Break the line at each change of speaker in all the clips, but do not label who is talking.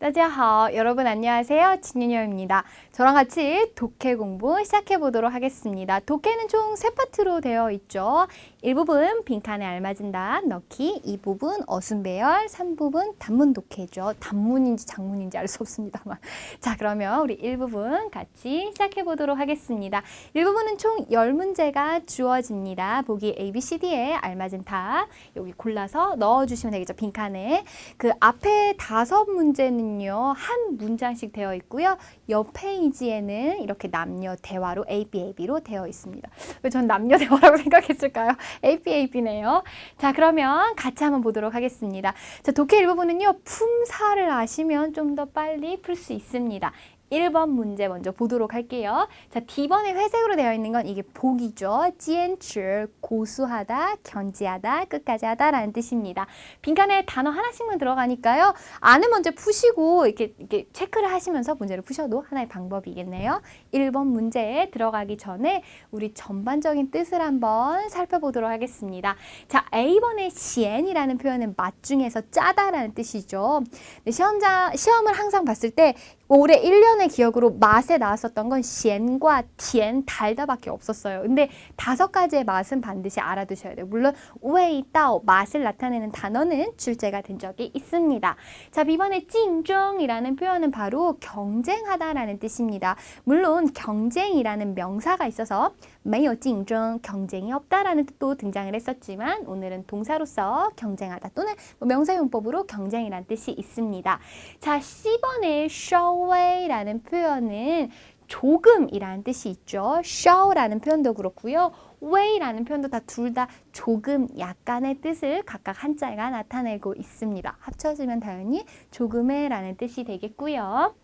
따지하오 여러분 안녕하세요. 진윤여입니다. 저랑 같이 독해 공부 시작해 보도록 하겠습니다. 독해는 총 세 파트로 되어 있죠. 1부분 빈칸에 알맞은 답 넣기, 2부분 어순배열, 3부분 단문 독해죠. 단문인지 장문인지 알 수 없습니다만. 자, 그러면 우리 1부분 같이 시작해 보도록 하겠습니다. 1부분은 총 10문제가 주어집니다. 보기 A, B, C, D에 알맞은 답 여기 골라서 넣어 주시면 되겠죠. 빈칸에. 그 앞에 다섯 문제는요. 한 문장씩 되어 있고요. 옆 페이지에는 이렇게 남녀 대화로 A, B, A, B로 되어 있습니다. 왜 전 남녀 대화라고 생각했을까요? A, B, A, B네요. 자, 그러면 같이 한번 보도록 하겠습니다. 자, 독해 일부분은요. 품사를 아시면 좀 더 빨리 풀 수 있습니다. 1번 문제 먼저 보도록 할게요. 자, D번에 회색으로 되어 있는 건 이게 복이죠. 坚持 고수하다, 견지하다, 끝까지 하다 라는 뜻입니다. 빈칸에 단어 하나씩만 들어가니까요. 안을 먼저 푸시고 이렇게, 이렇게 체크를 하시면서 문제를 푸셔도 하나의 방법이겠네요. 1번 문제에 들어가기 전에 우리 전반적인 뜻을 한번 살펴보도록 하겠습니다. 자, A번의 시엔이라는 표현은 맛 중에서 짜다라는 뜻이죠. 네, 시험자, 시험을 항상 봤을 때 올해 1년의 기억으로 맛에 나왔었던 건 시엔과 티엔 달다밖에 없었어요. 근데 다섯 가지의 맛은 반드시 알아두셔야 돼요. 물론 웨이 따오 맛을 나타내는 단어는 출제가 된 적이 있습니다. 자, 이번에 찡정이라는 표현은 바로 경쟁하다라는 뜻입니다. 물론 경쟁이라는 명사가 있어서 매우 경쟁, 경쟁이 없다라는 뜻도 등장을 했었지만 오늘은 동사로서 경쟁하다 또는 뭐 명사용법으로 경쟁이란 뜻이 있습니다. 자, C번의 showay라는 표현은 조금이라는 뜻이 있죠. show라는 표현도 그렇고요. way라는 표현도 다 둘 다 조금 약간의 뜻을 각각 한자가 나타내고 있습니다. 합쳐지면 당연히 조금의라는 뜻이 되겠고요.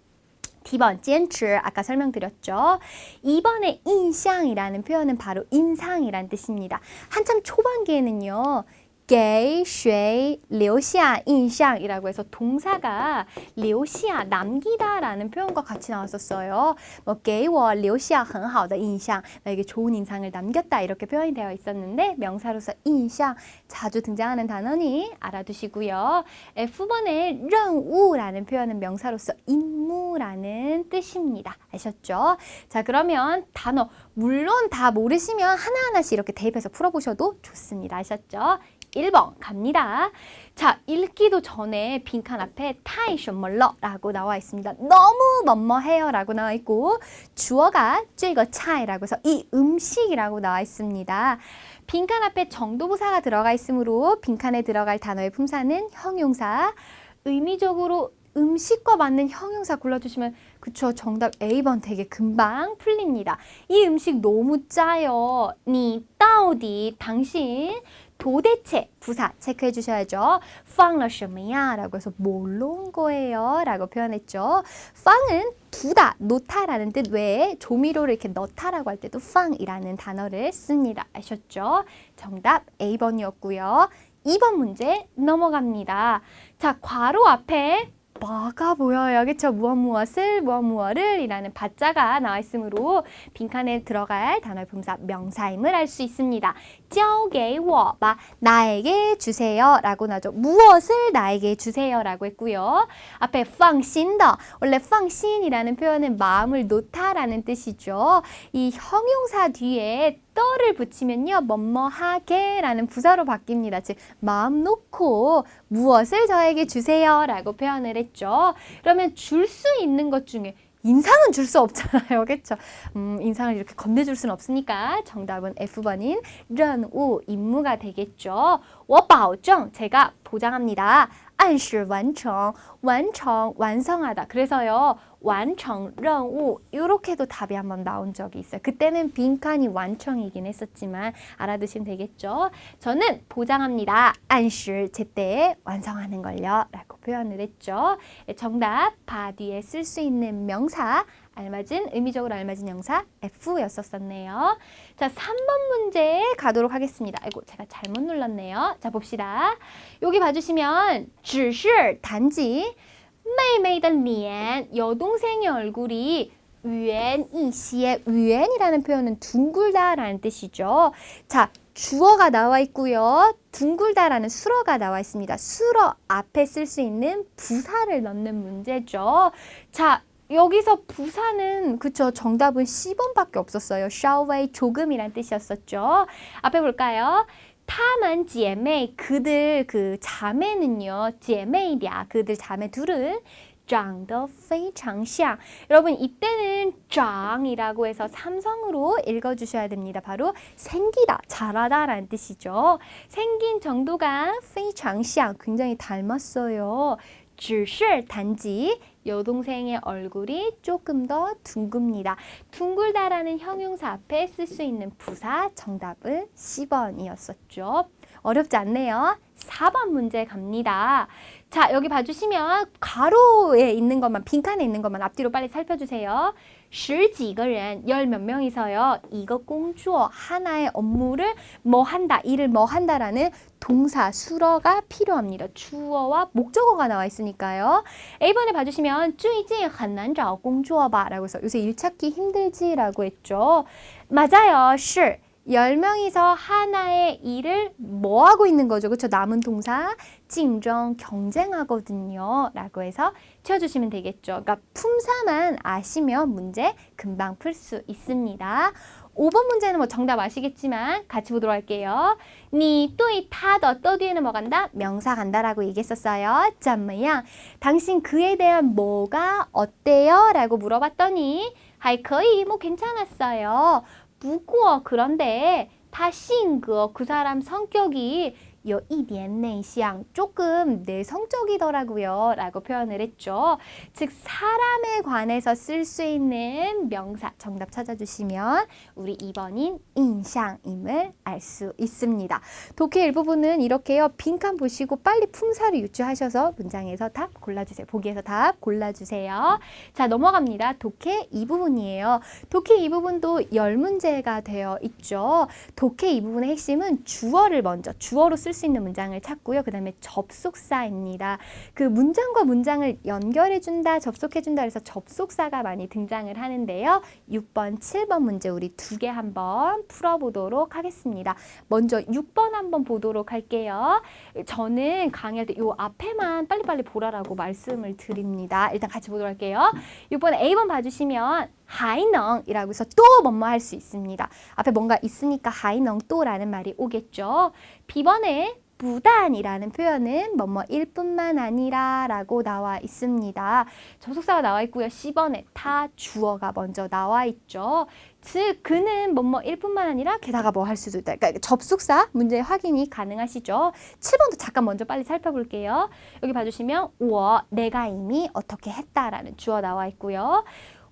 D번 坚持 아까 설명드렸죠. 2번의 인상이라는 표현은 바로 인상이란 뜻입니다. 한참 초반기에는요. 给谁留下印象이라고 해서 동사가 留下 남기다라는 표현과 같이 나왔었어요. 뭐 给我留下很好的印象 나에게 좋은 인상을 남겼다 이렇게 표현이 되어 있었는데 명사로서 印象 자주 등장하는 단어니 알아두시고요. F번의 任务라는 표현은 명사로서 임무라는 뜻입니다. 아셨죠? 자 그러면 단어 물론 다 모르시면 하나하나씩 이렇게 대입해서 풀어보셔도 좋습니다. 아셨죠? 1번 갑니다. 자, 읽기도 전에 빈칸 앞에 타이셔멀러라고 나와 있습니다. 너무 뭐뭐해요라고 나와 있고 주어가 这个 차이라고 해서 이 음식이라고 나와 있습니다. 빈칸 앞에 정도부사가 들어가 있으므로 빈칸에 들어갈 단어의 품사는 형용사. 의미적으로 음식과 맞는 형용사 골라주시면 그쵸 정답 A번 되게 금방 풀립니다. 이 음식 너무 짜요. 니 따오디 당신 도대체 부사 체크해 주셔야죠. 放了什么呀? 라고 해서 뭘로 온 거예요? 라고 표현했죠. 放은 두다, 놓다라는 뜻 외에 조미료를 이렇게 넣다라고 할 때도 放이라는 단어를 씁니다. 아셨죠? 정답 A번이었고요. 2번 문제 넘어갑니다. 자, 괄호 앞에 뭐가 보여요. 그쵸? 무엇 무엇을 무엇 무엇을 이라는 받자가 나와 있으므로 빈칸에 들어갈 단어의 품사 명사임을 알 수 있습니다. 交给我吧 나에게 주세요 라고 나죠. 무엇을 나에게 주세요 라고 했고요. 앞에 放心的 원래 放心이라는 표현은 마음을 놓다라는 뜻이죠. 이 형용사 뒤에 떠를 붙이면요. 뭐뭐하게 라는 부사로 바뀝니다. 즉 마음 놓고 무엇을 저에게 주세요 라고 표현을 했죠. 그러면 줄 수 있는 것 중에 인상은 줄 수 없잖아요. 그렇죠? 음, 인상을 이렇게 건네줄 수는 없으니까 정답은 F번인 任务 임무가 되겠죠. 我保证 제가 보장합니다. 按时完成 완성 완성하다. 그래서요. 완청 런우 이렇게도 답이 한번 나온 적이 있어요. 그때는 빈칸이 완청이긴 했었지만 알아두시면 되겠죠. 저는 보장합니다. 안실 제때 완성하는 걸요. 라고 표현을 했죠. 예, 정답 바디에 쓸 수 있는 명사 알맞은 의미적으로 알맞은 영사 F였었었네요. 자, 3번 문제 가도록 하겠습니다. 아이고, 제가 잘못 눌렀네요. 자, 봅시다. 여기 봐주시면 只是단지 妹妹的脸 여동생의 얼굴이 圆一些. 圆이라는 표현은 둥글다라는 뜻이죠. 자, 주어가 나와 있고요. 둥글다라는 수어가 나와 있습니다. 수어 앞에 쓸 수 있는 부사를 넣는 문제죠. 자, 여기서 부사는 그쵸 정답은 10번밖에 없었어요. 稍微 조금이란 뜻이었었죠. 앞에 볼까요? 她们姐妹 그들 그 자매는요. 姐妹俩 그들 자매 둘은 长得非常像. 여러분 이때는 长이라고 해서 삼성으로 읽어주셔야 됩니다. 바로 생기다, 잘하다라는 뜻이죠. 생긴 정도가 非常像 굉장히 닮았어요. 只是 단지 여동생의 얼굴이 조금 더 둥급니다. 둥글다라는 형용사 앞에 쓸 수 있는 부사 정답은 10번이었었죠. 어렵지 않네요. 4번 문제 갑니다. 자, 여기 봐주시면 가로에 있는 것만, 빈칸에 있는 것만 앞뒤로 빨리 살펴주세요. 十几个人, 열 몇 명이서요. 이거 공주어 하나의 업무를 뭐 한다, 일을 뭐 한다라는 동사 수러가 필요합니다. 주어와 목적어가 나와 있으니까요. A번에 봐주시면 쭈이지 한난자오 공주어봐 라고 해서 요새 일 찾기 힘들지 라고 했죠. 맞아요. sure. 명이서 하나의 일을 뭐 하고 있는 거죠? 그렇죠? 남은 동사 징정 경쟁하거든요. 라고 해서 채워주시면 되겠죠. 그러니까 품사만 아시면 문제 금방 풀 수 있습니다. 오 번 문제는 뭐 정답 아시겠지만 같이 보도록 할게요. 니, 또이, 타, 더, 떠 뒤에는 뭐 간다? 명사 간다라고 얘기했었어요. 짬뭐야 당신 그에 대한 뭐가 어때요? 라고 물어봤더니 하이 거의 뭐 괜찮았어요. 무구어 그런데 다싱그어 그 사람 성격이 有一点内向 조금 내성적이더라고요 라고 표현을 했죠. 즉 사람에 관해서 쓸 수 있는 명사 정답 찾아주시면 우리 2번인 인상임을 알 수 있습니다. 독해 일부분은 이렇게요. 빈칸 보시고 빨리 품사를 유추하셔서 문장에서 답 골라주세요. 보기에서 답 골라주세요. 자 넘어갑니다. 독해 이 부분이에요. 독해 이 부분도 열 문제가 되어 있죠. 독해 이 부분의 핵심은 주어를 먼저 주어로 쓸 수 있는 문장을 찾고요. 그 다음에 접속사입니다. 그 문장과 문장을 연결해준다, 접속해준다 그래서 접속사가 많이 등장을 하는데요. 6번, 7번 문제 우리 두 개 한번 풀어보도록 하겠습니다. 먼저 6번 한번 보도록 할게요. 저는 강의할 때이 앞에만 빨리빨리 보라라고 말씀을 드립니다. 일단 같이 보도록 할게요. 6번에 A번 봐주시면 하이능이라고 해서 또 뭐뭐 할 수 있습니다. 앞에 뭔가 있으니까 하이능 또라는 말이 오겠죠. B번에 부단이라는 표현은 뭐뭐일 뿐만 아니라 라고 나와 있습니다. 접속사가 나와 있고요. C번에 타 주어가 먼저 나와 있죠. 즉 그는 뭐뭐일 뿐만 아니라 게다가 뭐 할 수도 있다. 그러니까 접속사 문제 확인이 가능하시죠. 7번도 잠깐 먼저 빨리 살펴볼게요. 여기 봐주시면 我 내가 이미 어떻게 했다라는 주어 나와 있고요.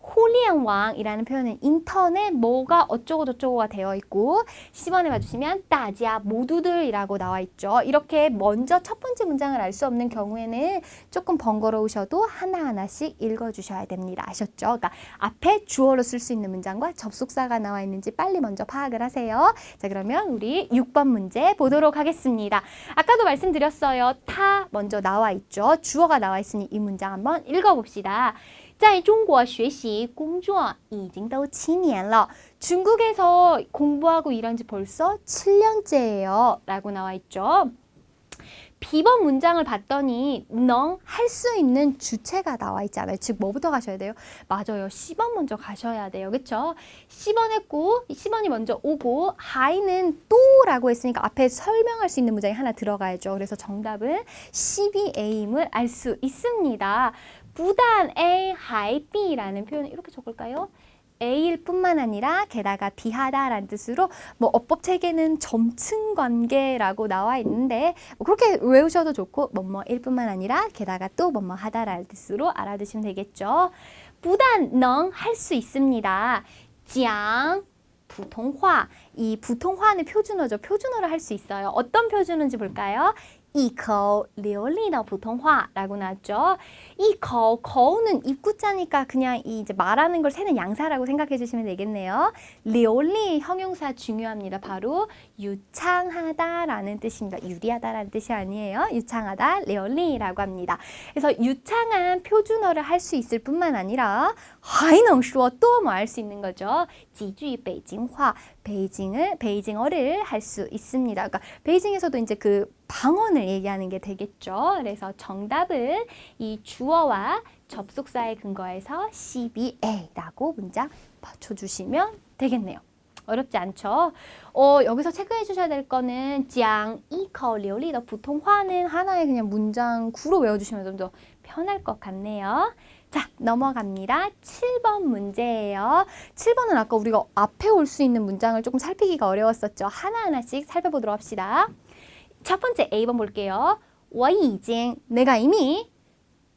호리안왕이라는 표현은 인터넷 뭐가 어쩌고 저쩌고가 되어 있고 10번에 봐주시면 따지야 모두들이라고 나와 있죠. 이렇게 먼저 첫 번째 문장을 알 수 없는 경우에는 조금 번거로우셔도 하나하나씩 읽어주셔야 됩니다. 아셨죠? 그러니까 앞에 주어로 쓸 수 있는 문장과 접속사가 나와 있는지 빨리 먼저 파악을 하세요. 자 그러면 우리 6번 문제 보도록 하겠습니다. 아까도 말씀드렸어요. 타 먼저 나와 있죠. 주어가 나와 있으니 이 문장 한번 읽어봅시다. 在中国学习工作已经都七年了. 중국에서 공부하고 일한 지 벌써 7년째예요. 라고 나와 있죠. B번 문장을 봤더니 넌 할 수 있는 주체가 나와 있잖아요. 즉 뭐부터 가셔야 돼요? 맞아요. 10번 먼저 가셔야 돼요. 그렇죠? 10번 했고 10번이 먼저 오고 하이는 또라고 했으니까 앞에 설명할 수 있는 문장이 하나 들어가야죠. 그래서 정답은 12A임을 알 수 있습니다. 부단 A, 하이 B라는 표현을 이렇게 적을까요? A일 뿐만 아니라 게다가 비하다라는 뜻으로 뭐 어법 체계는 점층 관계라고 나와 있는데 뭐 그렇게 외우셔도 좋고 뭐뭐일 뿐만 아니라 게다가 또 뭐뭐 하다라는 뜻으로 알아두시면 되겠죠. 부단 능 할 수 있습니다. 讲 부통화 이 부통화는 표준어죠. 표준어를 할 수 있어요. 어떤 표준어인지 볼까요? 이커 리얼리나 보통화라고 나왔죠. 이커 거우는 입구자니까 그냥 이제 말하는 걸 세는 양사라고 생각해 주시면 되겠네요. 리얼리 형용사 중요합니다. 바로 유창하다라는 뜻입니다. 유리하다라는 뜻이 아니에요. 유창하다 리얼리라고 합니다. 그래서 유창한 표준어를 할 수 있을 뿐만 아니라 하이능슈어 또뭐 할 수 있는 거죠. 지주 베이징화 베이징을 베이징어를 할 수 있습니다. 그러니까 베이징에서도 이제 그 방언을 얘기하는 게 되겠죠. 그래서 정답은 이 주어와 접속사의 근거에서 CBA라고 문장 맞춰주시면 되겠네요. 어렵지 않죠? 어, 여기서 체크해 주셔야 될 거는 지앙, 이커, 리오리, 너 보통화는 하나의 그냥 문장 구로 외워주시면 좀 더 편할 것 같네요. 자, 넘어갑니다. 7번 문제예요. 7번은 아까 우리가 앞에 올 수 있는 문장을 조금 살피기가 어려웠었죠. 하나하나씩 살펴보도록 합시다. 첫 번째 A번 볼게요. 我已经 내가 이미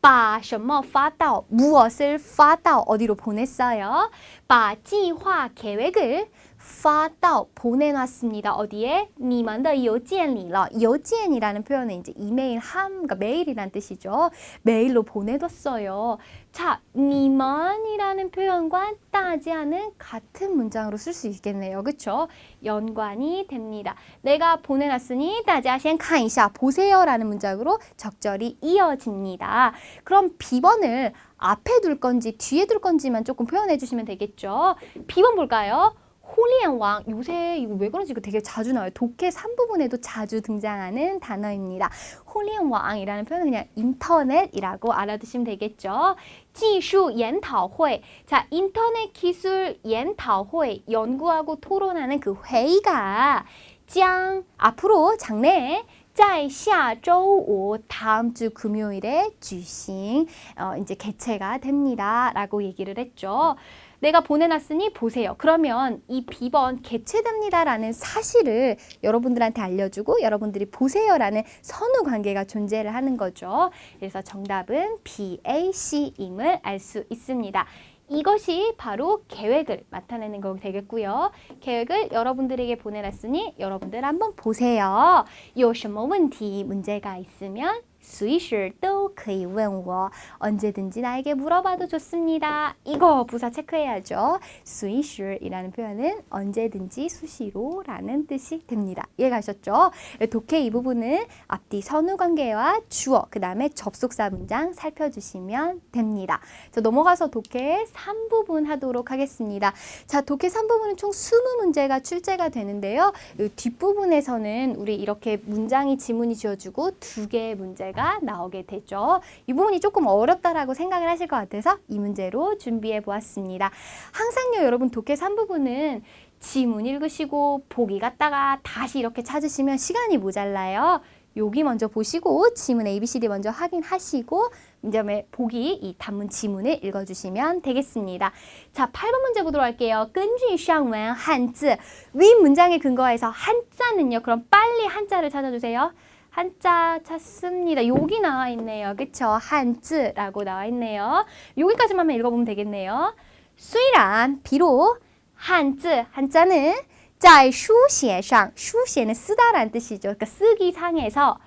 把什么发到 무엇을 发到 어디로 보냈어요? 把计划 계획을 发到 보내놨습니다. 어디에? 你们的邮件里了. 邮件이라는 표현은 이제 이메일 함, 그러니까 메일이란 뜻이죠. 메일로 보내뒀어요. 자, 你们이라는 표현과 大家는 같은 문장으로 쓸 수 있겠네요. 그렇죠? 연관이 됩니다. 내가 보내놨으니 大家先看一下 보세요라는 문장으로 적절히 이어집니다. 그럼 B번을 앞에 둘 건지 뒤에 둘 건지만 조금 표현해 주시면 되겠죠. B번 볼까요? 홀리앤왕 요새 이거 왜 그런지 이거 되게 자주 나와요. 독해 3부분에도 자주 등장하는 단어입니다. 홀리앤왕이라는 표현은 그냥 인터넷이라고 알아두시면 되겠죠. 技术 研讨会. 자, 인터넷 기술 研讨会 연구하고 토론하는 그 회의가 将 앞으로 장래에 在下周五 다음 주 금요일에 举行 어, 이제 개최가 됩니다라고 얘기를 했죠. 내가 보내놨으니 보세요. 그러면 이 B번 개최됩니다라는 사실을 여러분들한테 알려주고 여러분들이 보세요라는 선후 관계가 존재를 하는 거죠. 그래서 정답은 B, A, C임을 알 수 있습니다. 이것이 바로 계획을 나타내는 거 되겠고요. 계획을 여러분들에게 보내놨으니 여러분들 한번 보세요. 有什么问题 문제가 있으면 随时都可以问我 언제든지 나에게 물어봐도 좋습니다. 이거 부사 체크해야죠. 随时이라는 표현은 언제든지 수시로라는 뜻이 됩니다. 이해가셨죠? 독해 이 부분은 앞뒤 선후 관계와 주어 그 다음에 접속사 문장 살펴주시면 됩니다. 자, 넘어가서 독해 3부분 하도록 하겠습니다. 자, 독해 3부분은 총 20문제가 출제가 되는데요. 이 뒷부분에서는 우리 이렇게 문장이 지문이 지어주고 두 개의 문제가 문제가 나오게 되죠. 이 부분이 조금 어렵다라고 생각을 하실 것 같아서 이 문제로 준비해 보았습니다. 항상요, 여러분 독해 3부분은 지문 읽으시고 보기 갔다가 다시 이렇게 찾으시면 시간이 모자라요. 여기 먼저 보시고 지문 A, B, C, D 먼저 확인하시고 문제의 보기 이 단문 지문을 읽어주시면 되겠습니다. 자, 8번 문제 보도록 할게요. 끈지 샹웬 한쯔 윗 문장에 근거해서 한자는요. 그럼 빨리 한자를 찾아주세요. 한자 찾습니다. 여기 나와 있네요. 그쵸? 한즈라고 나와 있네요. 여기까지만 한번 읽어보면 되겠네요. 虽然 비록 한즈 한자는 在书写上 书写는 쓰다라는 뜻이죠. 그러니까 쓰기 상에서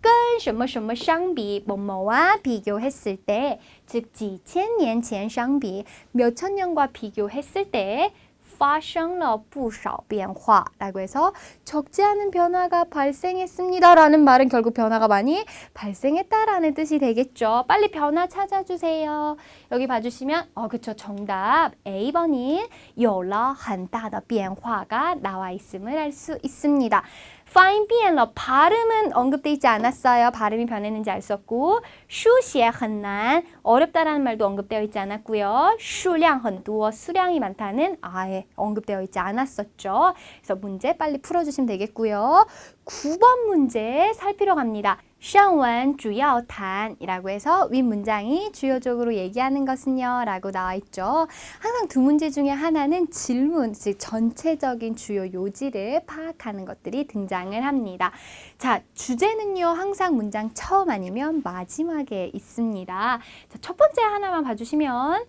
跟什么什么相比 뭐뭐와 비교했을 때, 즉 几千年前相比 몇천 년과 비교했을 때 发生了不少变化 라고 해서 적지 않은 변화가 발생했습니다라는 말은 결국 변화가 많이 발생했다라는 뜻이 되겠죠. 빨리 변화 찾아주세요. 여기 봐주시면 어 그쵸 정답 A번인 有了很大的变化가 나와 있음을 알 수 있습니다. fine piano 발음은 언급되지 않았어요. 발음이 변했는지 알 수 없고 슈시에 흔난 어렵다라는 말도 언급되어 있지 않았고요. 슈량 헌두어 수량이 많다는 아예 언급되어 있지 않았었죠. 그래서 문제 빨리 풀어주시면 되겠고요. 9번 문제 살피러 갑니다. 上원 주요 단이라고 해서 윗문장이 주요적으로 얘기하는 것은요 라고 나와 있죠. 항상 두 문제 중에 하나는 질문, 즉 전체적인 주요 요지를 파악하는 것들이 등장을 합니다. 자, 주제는요 항상 문장 처음 아니면 마지막에 있습니다. 자, 첫 번째 하나만 봐주시면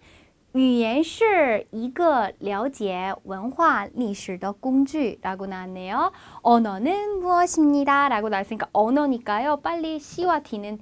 语言是一个了解文化历史的工具라고 나왔네요. 언어는 무엇입니다. 라고 나왔으니까 언어니까요. 빨리 C와 D는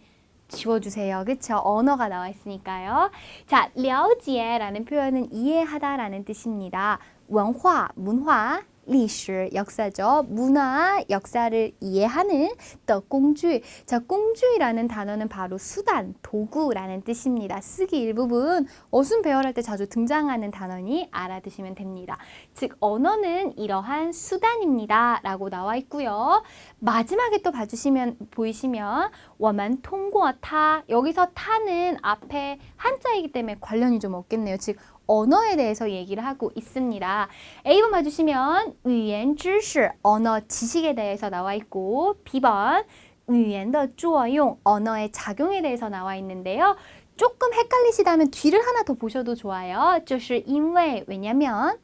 지워주세요. 그쵸? 언어가 나와 있으니까요. 자, 了解라는 표현은 이해하다 라는 뜻입니다. 원화, 문화, 리슈 역사죠. 문화 역사를 이해하는 또 공주. 자, 공주이라는 단어는 바로 수단, 도구라는 뜻입니다. 쓰기 일부분 어순 배열할 때 자주 등장하는 단어니 알아두시면 됩니다. 즉 언어는 이러한 수단입니다라고 나와 있고요. 마지막에 또 봐주시면 보이시면 워만 통과 타 여기서 타는 앞에 한자이기 때문에 관련이 좀 없겠네요. 즉 언어에 대해서 얘기를 하고 있습니다. A번 봐주시면 语言知识 언어 지식에 대해서 나와 있고 B번 语言的作用 언어의 작용에 대해서 나와 있는데요. 조금 헷갈리시다면 뒤를 하나 더 보셔도 좋아요. 就是因为 왜냐면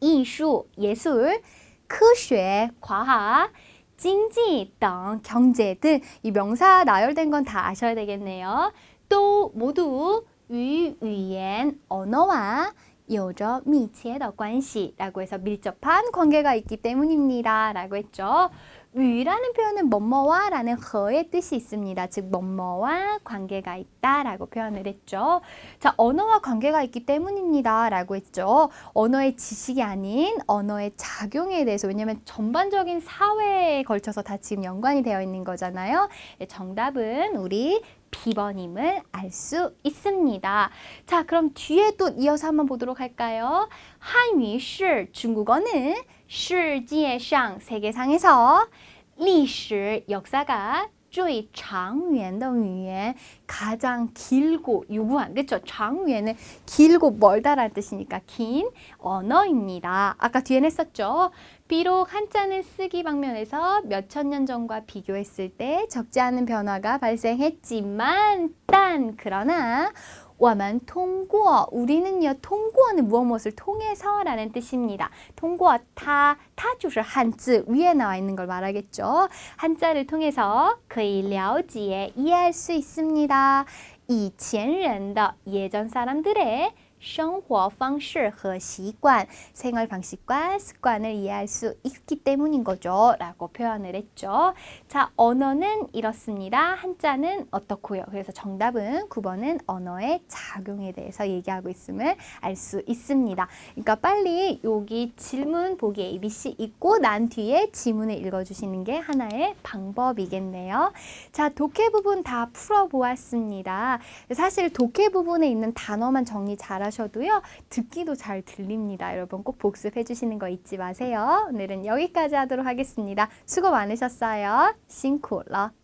艺术 예술 科学 과학 经济等 경제 등 이 명사 나열된 건 다 아셔야 되겠네요. 또 모두 与语言 언어와 有着密切的关系 라고 해서 밀접한 관계가 있기 때문입니다. 라고 했죠. 위라는 표현은 뭐뭐와 라는 허의 뜻이 있습니다. 즉 뭐뭐와 관계가 있다 라고 표현을 했죠. 자, 언어와 관계가 있기 때문입니다. 라고 했죠. 언어의 지식이 아닌 언어의 작용에 대해서 왜냐하면 전반적인 사회에 걸쳐서 다 지금 연관이 되어 있는 거잖아요. 예, 정답은 우리 B번임을 알 수 있습니다. 자, 그럼 뒤에 또 이어서 한번 보도록 할까요? 한유 시 중국어는 世界上 세계상에서 历史 역사가 最长远的语言 가장 길고 유구한 그렇죠? 장유에는 길고 멀다라는 뜻이니까 긴 언어입니다. 아까 뒤에 했었죠. 비록 한자는 쓰기 방면에서 몇천 년 전과 비교했을 때 적지 않은 변화가 발생했지만 딴 그러나 我们通过 우리는요 통과는 무엇 무엇을 통해서라는 뜻입니다. 통과 타, 타 就是 한자 위에 나와 있는 걸 말하겠죠. 한자를 통해서 可以了解 이해할 수 있습니다. 以前人的 예전 사람들의 生活方式和习惯 생활 방식과 습관을 이해할 수 있기 때문인 거죠. 라고 표현을 했죠. 자, 언어는 이렇습니다. 한자는 어떻고요? 그래서 정답은 9번은 언어의 작용에 대해서 얘기하고 있음을 알 수 있습니다. 그러니까 빨리 여기 질문 보기 ABC 있고 난 뒤에 지문을 읽어주시는 게 하나의 방법이겠네요. 자, 독해 부분 다 풀어보았습니다. 사실 독해 부분에 있는 단어만 정리 잘 하 셔도요. 듣기도 잘 들립니다. 여러분 꼭 복습해 주시는 거 잊지 마세요. 오늘은 여기까지 하도록 하겠습니다. 수고 많으셨어요. 싱쿠러.